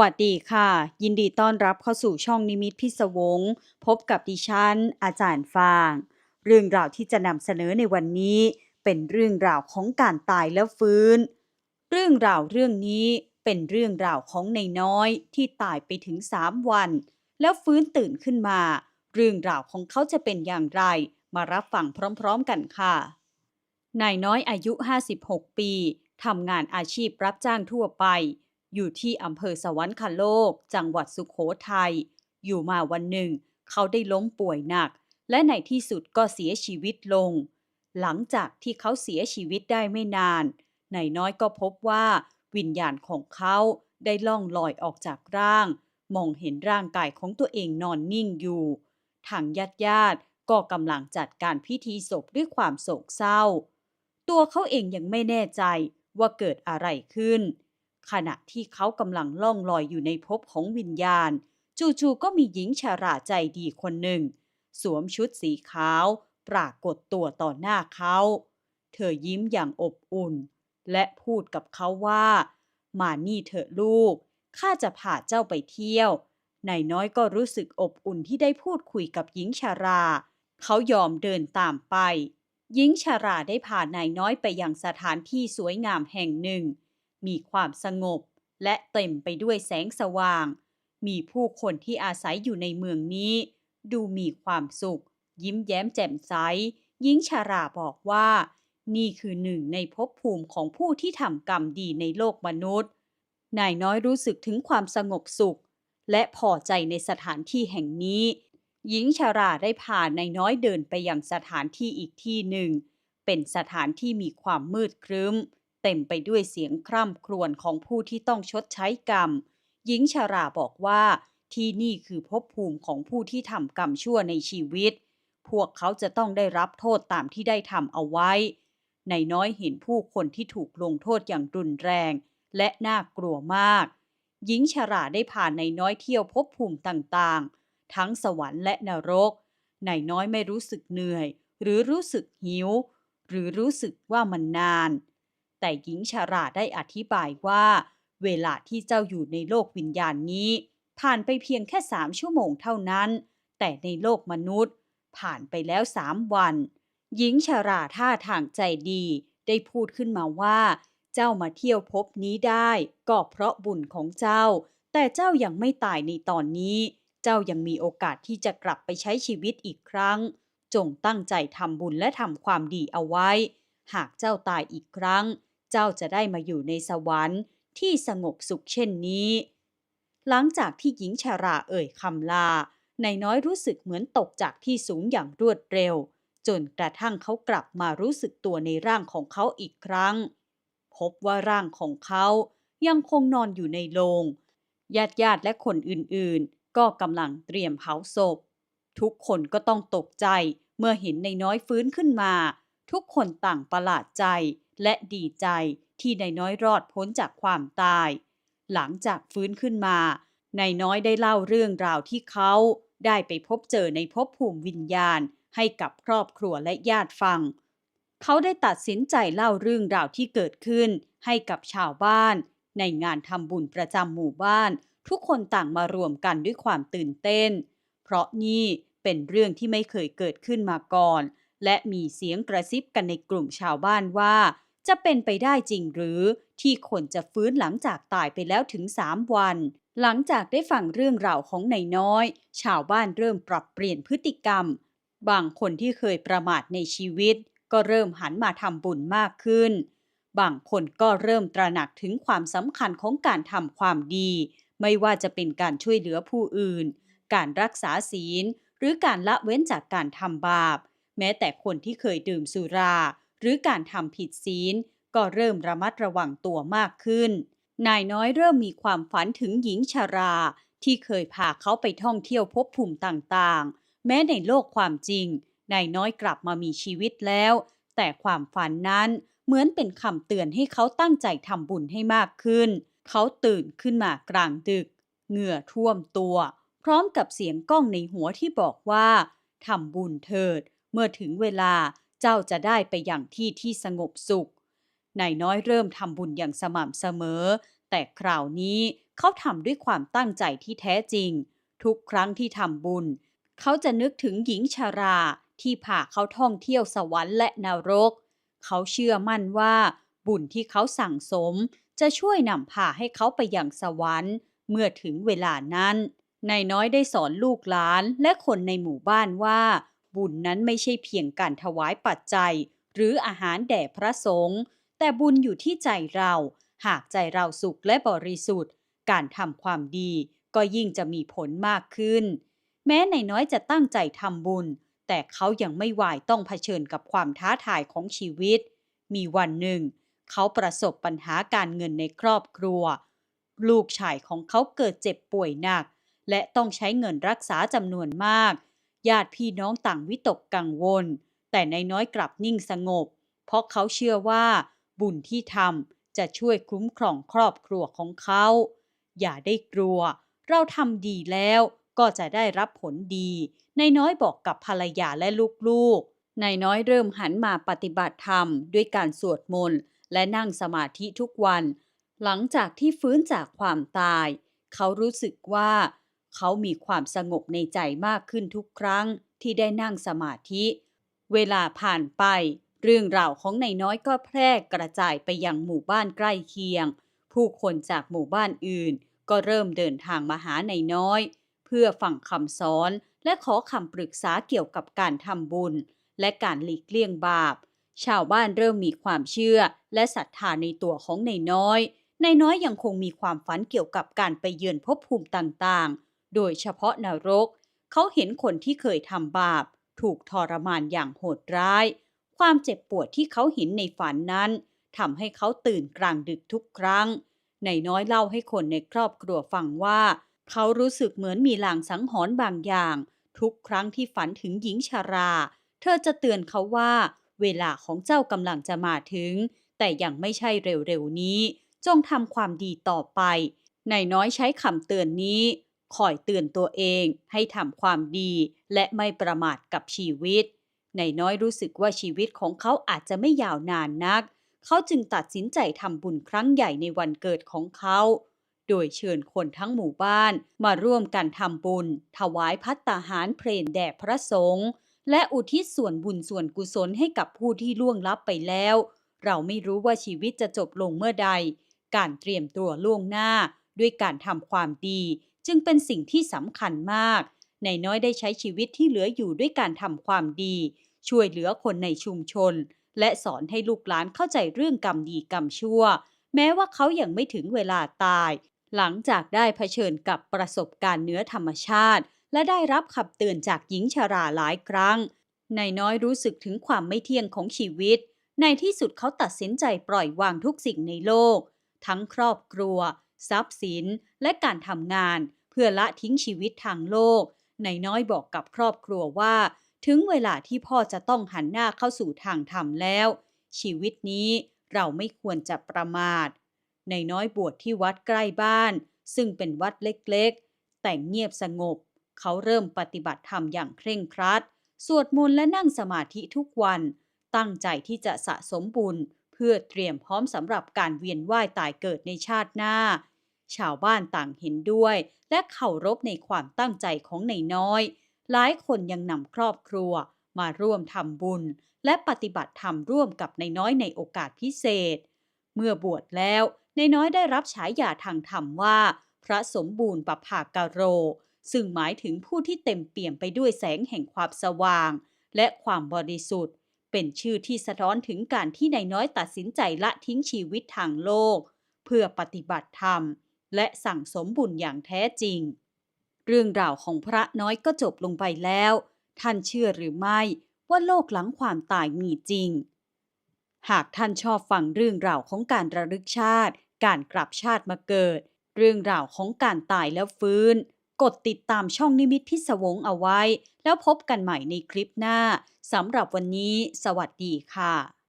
วัสดีค่ะ ยินดีต้อนรับเข้าสู่ช่องนิมิตพิศวง พบกับดิฉัน อาจารย์ฟาง เรื่องราวที่จะนำเสนอในวันนี้ เป็นเรื่องราวของการตายแล้วฟื้น เรื่องราวเรื่องนี้เป็นเรื่องราวของในน้อยที่ตายไปถึงสามวัน แล้วฟื้นตื่นขึ้นมา เรื่องราวของเขาจะเป็นอย่างไร มารับฟังพร้อมๆกันค่ะนายน้อยอายุ 56 ปีทำงานอาชีพรับจ้างทั่วไป อยู่ที่อำเภอสวรรคโลก จังหวัดสุขโขทัย อยู่มาวันหนึ่ง เขาได้ล้มป่วยหนัก และในที่สุดก็เสียชีวิตลง หลังจากที่เขาเสียชีวิตได้ไม่นาน นายน้อยก็พบว่าวิญญาณของเขาได้ล่องลอยออกจากร่าง มองเห็นร่างกายของตัวเองนอนนิ่งอยู่ ทางญาติญาติๆก็กำลังจัดการพิธีศพด้วยความโศกเศร้า ตัวเขาเองยังไม่แน่ใจว่าเกิดอะไรขึ้น ขณะที่เขากำลังล่องลอยอยู่ในภพของวิญญาณ จู่ๆก็มีหญิงชาราใจดีคนหนึ่ง สวมชุดสีขาว ปรากฏตัวต่อหน้าเขา เธอยิ้มอย่างอบอุ่น และพูดกับเขาว่า มานี่เถอะลูก ข้าจะพาเจ้าไปเที่ยวนายน้อยก็รู้สึกอบอุ่นที่ได้พูดคุยกับหญิงชารา เขายอมเดินตามไป หญิงชาราได้พานายน้อยไปยังสถานที่สวยงามแห่งหนึ่ง มีความสงบ และเต็มไปด้วยแสงสว่าง มีผู้คนที่อาศัยอยู่ในเมืองนี้ ดูมีความสุข ยิ้มแย้มแจ่มใสหญิงชาราบอกว่า นี่คือหนึ่งในภพภูมิของผู้ที่ทำกรรมดีในโลกมนุษย์นายน้อยรู้สึกถึงความสงบสุข และพอใจในสถานที่แห่งนี้ หญิงชาราได้พานายน้อยเดินไปยังสถานที่อีกที่หนึ่ง เป็นสถานที่มีความมืดครึ้ม เต็มไปด้วยเสียงคร่ำครวญของผู้ที่ต้องชดใช้กรรม หญิงชาราบอกว่าที่นี่คือภพภูมิของผู้ที่ทำกรรมชั่วในชีวิต พวกเขาจะต้องได้รับโทษตามที่ได้ทำเอาไว้นายน้อยเห็นผู้คนที่ถูกลงโทษอย่างรุนแรง และน่ากลัวมาก หญิงชาราได้ผ่านนายน้อยเที่ยวภพภูมิต่างๆ ทั้งสวรรค์และนรกนายน้อยไม่รู้สึกเหนื่อย หรือรู้สึกหิว หรือรู้สึกว่ามันนาน แต่หญิงชาราได้อธิบายว่า เวลาที่เจ้าอยู่ในโลกวิญญาณนี้ ผ่านไปเพียงแค่สามชั่วโมงเท่านั้น แต่ในโลกมนุษย์ ผ่านไปแล้วสามวัน หญิงชาราท่าทางใจดี ได้พูดขึ้นมาว่า เจ้ามาเที่ยวพบนี้ได้ ก็เพราะบุญของเจ้า แต่เจ้ายังไม่ตายในตอนนี้ เจ้ายังมีโอกาสที่จะกลับไปใช้ชีวิตอีกครั้ง จงตั้งใจทำบุญและทำความดีเอาไว้ หากเจ้าตายอีกครั้ง เจ้าจะได้มาอยู่ในสวรรค์ที่สงบสุขเช่นนี้ หลังจากที่หญิงชาราเอ่ยคำลานายน้อยรู้สึกเหมือนตกจากที่สูงอย่างรวดเร็ว จนกระทั่งเขากลับมารู้สึกตัวในร่างของเขาอีกครั้ง พบว่าร่างของเขายังคงนอนอยู่ในโลงญาติญาติและคนอื่นๆ ก็กำลังเตรียมเผาศพ ทุกคนก็ต้องตกใจเมื่อเห็นนายน้อยฟื้นขึ้นมา ทุกคนต่างประหลาดใจและดีใจที่นายน้อยรอดพ้นจากความตาย หลังจากฟื้นขึ้นมานายน้อยได้เล่าเรื่องราวที่เขาได้ไปพบเจอในภพภูมิวิญญาณ ให้กับครอบครัวและญาติฟัง เขาได้ตัดสินใจเล่าเรื่องราวที่เกิดขึ้น ให้กับชาวบ้าน ในงานทำบุญประจำหมู่บ้าน ทุกคนต่างมารวมกันด้วยความตื่นเต้น เพราะนี่เป็นเรื่องที่ไม่เคยเกิดขึ้นมาก่อน และมีเสียงกระซิบกันในกลุ่มชาวบ้านว่า จะเป็นไปได้จริงหรือที่คนจะฟื้นหลังจากตายไปแล้วถึงสามวัน หลังจากได้ฟังเรื่องราวของนายน้อย ชาวบ้านเริ่มปรับเปลี่ยนพฤติกรรม บางคนที่เคยประมาทในชีวิต ก็เริ่มหันมาทำบุญมากขึ้น บางคนก็เริ่มตระหนักถึงความสำคัญของการทำความดี ไม่ว่าจะเป็นการช่วยเหลือผู้อื่น การรักษาศีล หรือการละเว้นจากการทำบาป แม้แต่คนที่เคยดื่มสุรา หรือการทำผิดศีล ก็เริ่มระมัดระวังตัวมากขึ้น นายน้อยเริ่มมีความฝันถึงหญิงชารา ที่เคยพาเขาไปท่องเที่ยวพบภูมิต่างๆ แม้ในโลกความจริง นายน้อยกลับมามีชีวิตแล้ว แต่ความฝันนั้นเหมือนเป็นคำเตือนให้เขาตั้งใจทำบุญให้มากขึ้น เขาตื่นขึ้นมากลางดึก เหงื่อท่วมตัว พร้อมกับเสียงก้องในหัวที่บอกว่าทำบุญเถิด เมื่อถึงเวลาเจ้าจะได้ไปอย่างที่ที่สงบสุขนายน้อยเริ่มทำบุญอย่างสม่ำเสมอ แต่คราวนี้เขาทำด้วยความตั้งใจที่แท้จริง ทุกครั้งที่ทำบุญ เขาจะนึกถึงหญิงชาราที่พาเขาท่องเที่ยวสวรรค์และนรก เขาเชื่อมั่นว่า บุญที่เขาสั่งสม จะช่วยนำพาให้เขาไปยังสวรรค์ เมื่อถึงเวลานั้นนายน้อยได้สอนลูกหลานและคนในหมู่บ้านว่า บุญนั้นไม่ใช่เพียงการถวายปัจจัย หรืออาหารแด่พระสงฆ์แต่บุญอยู่ที่ใจเรา หากใจเราสุขและบริสุทธิ์ การทำความดีก็ยิ่งจะมีผลมากขึ้น แม้นน้อยจะตั้งใจทำบุญ แต่เขายังไม่วายต้องเผชิญกับความท้าทายของชีวิต มีวันหนึ่ง เขาประสบปัญหาการเงินในครอบครัว ลูกชายของเขาเกิดเจ็บป่วยหนัก และต้องใช้เงินรักษาจำนวนมาก ญาติพี่น้องต่างวิตกกังวล แต่นายน้อยกลับนิ่งสงบ เพราะเขาเชื่อว่า บุญที่ทำจะช่วยคุ้มครองครอบครัวของเขา อย่าได้กลัว เราทำดีแล้วก็จะได้รับผลดีนายน้อยบอกกับภรรยาและลูกๆนายน้อยเริ่มหันมาปฏิบัติธรรม ด้วยการสวดมนต์และนั่งสมาธิทุกวัน หลังจากที่ฟื้นจากความตาย เขารู้สึกว่า เขามีความสงบในใจมากขึ้นทุกครั้งที่ได้นั่งสมาธิ เวลาผ่านไป เรื่องราวของนายน้อยก็แพร่กระจายไปยังหมู่บ้านใกล้เคียง ผู้คนจากหมู่บ้านอื่น ก็เริ่มเดินทางมาหานายน้อย เพื่อฟังคำสอนและขอคำปรึกษาเกี่ยวกับการทำบุญ และการหลีกเลี่ยงบาป ชาวบ้านเริ่มมีความเชื่อ และศรัทธาในตัวของนายน้อยนายน้อยยังคงมีความฝันเกี่ยวกับการไปเยือนภพภูมิต่างๆ โดยเฉพาะนรก เขาเห็นคนที่เคยทำบาป ถูกทรมานอย่างโหดร้าย ความเจ็บปวดที่เขาเห็นในฝันนั้นทำให้เขาตื่นกลางดึกทุกครั้งนายน้อยเล่าให้คนในครอบครัวฟังว่า เขารู้สึกเหมือนมีลางสังหรณ์บางอย่าง ทุกครั้งที่ฝันถึงหญิงชารา เธอจะเตือนเขาว่า เวลาของเจ้ากำลังจะมาถึง แต่ยังไม่ใช่เร็วๆนี้ จงทำความดีต่อไปนายน้อยใช้คำเตือนนี้ คอยเตือนตัวเองให้ทำความดีและไม่ประมาทกับชีวิต ในน้อยรู้สึกว่าชีวิตของเขาอาจจะไม่ยาวนานนัก เขาจึงตัดสินใจทำบุญครั้งใหญ่ในวันเกิดของเขา โดยเชิญคนทั้งหมู่บ้านมาร่วมกันทำบุญ ถวายพัตตาหารเพลนแด่พระสงฆ์และอุทิศส่วนบุญส่วนกุศลให้กับผู้ที่ล่วงลับไปแล้ว เราไม่รู้ว่าชีวิตจะจบลงเมื่อใด การเตรียมตัวล่วงหน้าด้วยการทำความดี จึงเป็นสิ่งที่สำคัญมาก นายน้อยได้ใช้ชีวิตที่เหลืออยู่ด้วยการทำความดี ช่วยเหลือคนในชุมชน และสอนให้ลูกหลานเข้าใจเรื่องกรรมดีกรรมชั่ว แม้ว่าเขายัางไม่ถึงเวลาตาย หลังจากได้เผชิญกับประสบการณ์เนื้อธรรมชาติ และได้รับขับเตือนจากหญิงชาราหลายครั้งนายน้อยรู้สึกถึงความไม่เที่ยงของชีวิต ในที่สุดเขาตัดสินใจปล่อยวางทุกสิ่งในโลก ทั้งครอบครัว ทรัพย์สิน และการทำงาน เพื่อละทิ้งชีวิตทางโลกนายน้อยบอกกับครอบครัวว่า ถึงเวลาที่พ่อจะต้องหันหน้าเข้าสู่ทางธรรมแล้ว ชีวิตนี้เราไม่ควรจะประมาทนายน้อยบวชที่วัดใกล้บ้าน ซึ่งเป็นวัดเล็กๆ แต่เงียบสงบ เขาเริ่มปฏิบัติธรรมอย่างเคร่งครัด สวดมนต์และนั่งสมาธิทุกวัน ตั้งใจที่จะสะสมบุญ เพื่อเตรียมพร้อมสำหรับการเวียนว่ายตายเกิดในชาติหน้า ชาวบ้านต่างเห็นด้วย และเคารพในความตั้งใจของนายน้อย หลายคนยังนำครอบครัวมาร่วมทำบุญ และปฏิบัติธรรมร่วมกับนายน้อยในโอกาสพิเศษ เมื่อบวชแล้วนายน้อยได้รับฉายาทางธรรมว่า พระสมบูรณ์ปภากาโร ซึ่งหมายถึงผู้ที่เต็มเปี่ยมไปด้วยแสงแห่งความสว่าง และความบริสุทธิ์ เป็นชื่อที่สะท้อนถึงการที่นายน้อยตัดสินใจละทิ้งชีวิตทางโลก เพื่อปฏิบัติธรรม และสั่งสมบุญอย่างแท้จริง เรื่องราวของพระน้อยก็จบลงไปแล้ว ท่านเชื่อหรือไม่ว่าโลกหลังความตายมีจริง หากท่านชอบฟังเรื่องราวของการระลึกชาติ การกลับชาติมาเกิด เรื่องราวของการตายแล้วฟื้น กดติดตามช่องนิมิตพิศวงเอาไว้ แล้วพบกันใหม่ในคลิปหน้าสำหรับวันนี้ สวัสดีค่ะ